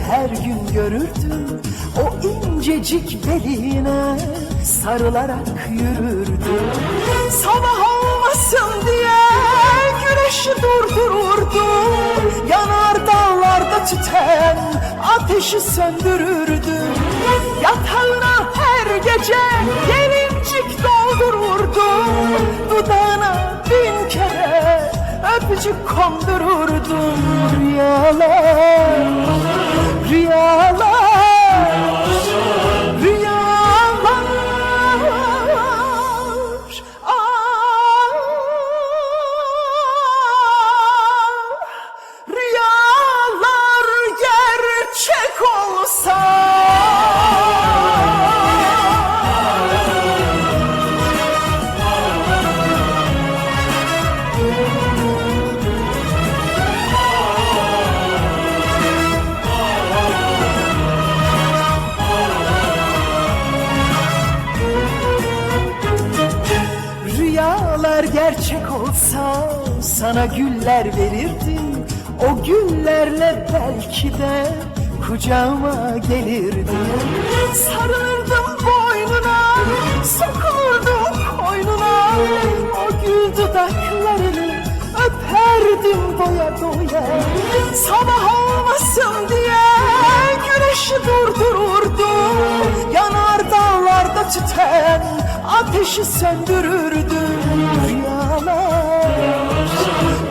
her gün görürdüm. O incecik beline sarılarak yürürdüm. Sabah olmasın diye güneşi durdururdum. Yanar dağlarda tüten ateşi söndürürdüm. Yatağına her gece gelincik doldururdum. Dudağına bin kere öpücük kondururdum Rüyalar gerçek olsa sana güller verirdim O güllerle belki de kucağıma gelirdim Sarılırdım boynuna, sokulurdum koynuna. O gül dudaklarını öperdim doya doya. Sabah olmasın diye güneşi durdururdum. Yanar dağlarda tüten ateşi söndürürdüm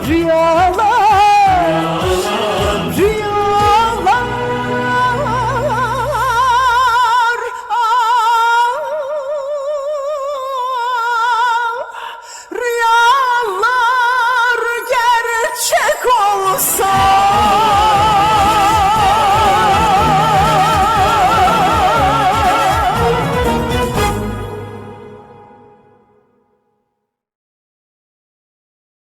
rüyalar